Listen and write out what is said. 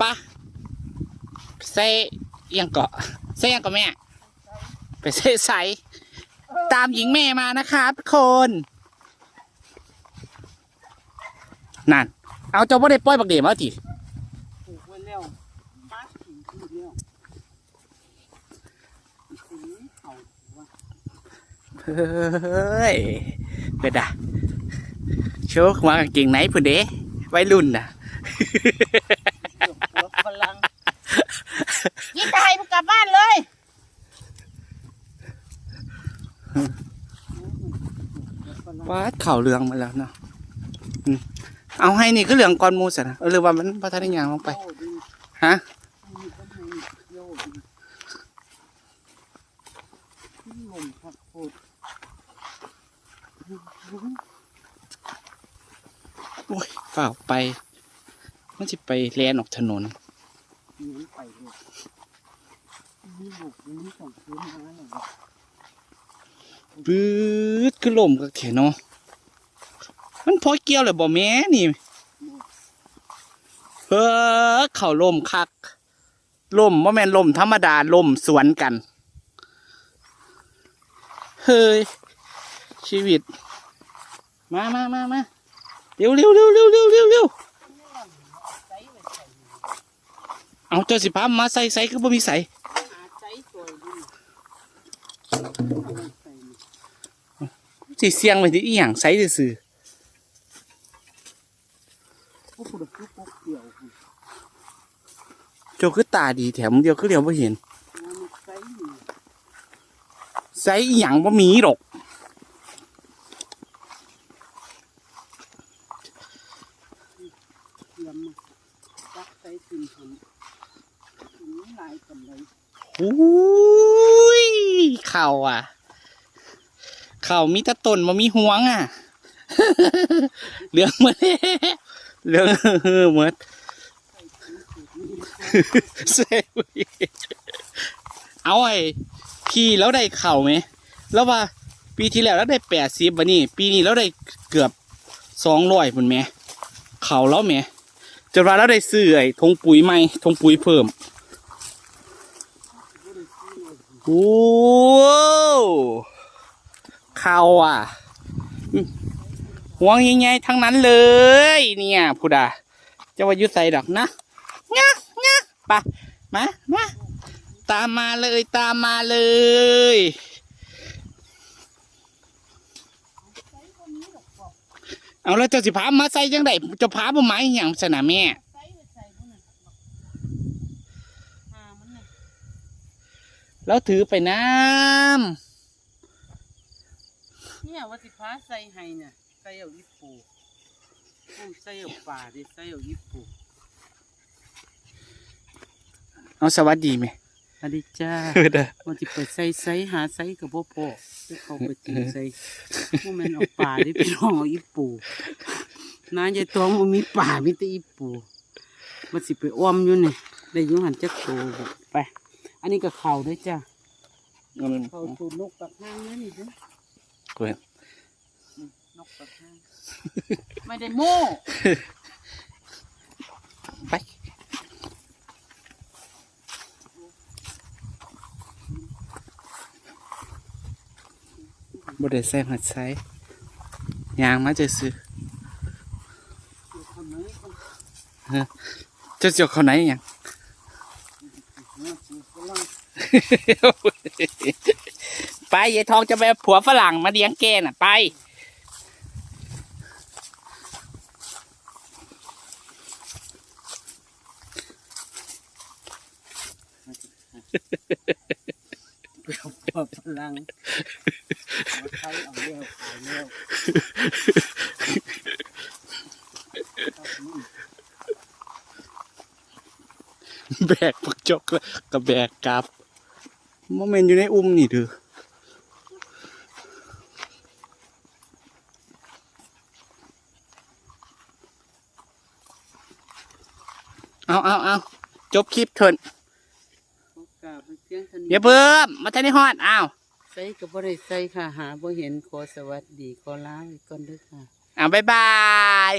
ปะใส่อิหยังเกาะใส่อิหยังเกาะแม่ ไปใส่ใส่ตามหญิงแม่มานะครับทุกคนนั่น เอาเจ้าบ่ได้ปล่อยบักเดียมาทีปลูกไว้แล้วป้าถึงที่แล้วสีเขาว่าเฮ้ยเป็นอะโชคมากางเก่งไหนพุ่นเด้ไว้รุ่นน่ะเกือบหัว พลังยี่ตายมึงกลับบ้านเลยวาดเข่าเรืองมาแล้วเนาะอืมเอาให้นี่ก็เหลืองก่อนมูสนะเออหรือว่ามันพัฒนาอย่างลงไป ฮะโยดีที่ลมพักโคตรโอ้ยฝ่าวไป มันจะไปแลนออกถนนไปเลยมีลูกมีสองคืนมาหน่อย ปื๊ดคือลมกับเขนเนาะมันพอเกี่ยวเลยบ่แม่นี่เฮ้อเข่าลมคักลมว่าแม่นลมธรรมดาลมสวนกัน เฮ้ย ชีวิต มามามามาเร็วเร็วเร็วเร็วเร็วเร็วเร็วเอาเจ้าสิพามมาใส่ใส่คือบ่มีใส่ หาใจสวยดีใที่เสียงไปที่อีหยังใส่ซื่อโอ้โหเด็กลูกปุ๊กเดี่ยวคุณๆเจ้าคือตาดีแถมเดียวคือเดียวบ่เห็นน้ำใส่นี่ใส่อีหยังบ่มีหรอกเตรียมมาตักใส่กินผมมีหลายกันเลยอุ้ย เข่าอะ เข่ามีตะตนมามีห่วงอะเหลืองหมดเหลืองหมดเซฟเอาไอ้พี่แล้วได้เข่าไหม แล้วว่า ปีที่แล้วแล้วได้แปดสิบวันนี้ ปีนี้แล้วได้เกือบสองร้อยพุ่นแหม่เข่าแล้วแหม่จนว่าแล้วได้ซื้อไอ้ทงปุ๋ยใหม่ทงปุ๋ยเพิ่ม โอ้เข่าอะห่วงยังไงทั้งนั้นเลย เนี่ยพูดอะจะว่ายุใส่ดอกนะงะงะไปะมามาตามมาเลยตามมาเลยเอาแล้วเจ้าสิพามาใส่ยังไงเจะพาบ่ไม้อย่างสนะแม่ ใส่ไปใส่พุ่นน่ะหามันน่ะ แล้วถือไปน้เนี่ยว่าสิพาใส่ให้เนี่ยใส่เอาอีปูอืมใส่เอาป่าดิใส่เอาอีปูำเอาสวัสดีไหมสวัสดีจ้าเออเด้อว่าสิไปใส่ใส่หาใส่กับพ่อพ่อไปเขาไปกินใส่พวกมันเอาป่าดิไปลองเอาอีปูน้ายายตองมันมีป่ามีแต่อีปูมันสิไปอ้อมอยู่นี่ได้อยุหันจักโตบ่ไป อันนี้ก็เข่าด้วยจ้าเอามันเขาสูนนกปักห้างนั่นนี่เด้อกวนนกปักห้างไม่ได้โม่ไปบ่ได้ใส่หัดใส่ยางมาจะซื้อเดี๋ยวทำไมคนจะเจียวเขาไหนหยังเนี่ยสิกำลัง ไปยายทองจะไปเอาผัวฝรั่งมาเลี้ยงแกน่ะ ไปเปลี่ยวปวดพลังว่าใช้เอาเลี้ยวขายเลี้ยวแบกปักจกแล้วก็แบกกลับ โมเมนต์อยู่ในอุ้มนี่เด้อเอาเอาเอาจบคลิปเถินโอกาสไปเพียงเท่านี้อย่าเพิ่มมาทันได้ฮอดอ้าวใส่ก็บ่ได้ใส่ค่ะ หาบ่เห็นขอสวัสดีขอลาไปก่อนเด้อค่ะอ้าวบ๊ายบาย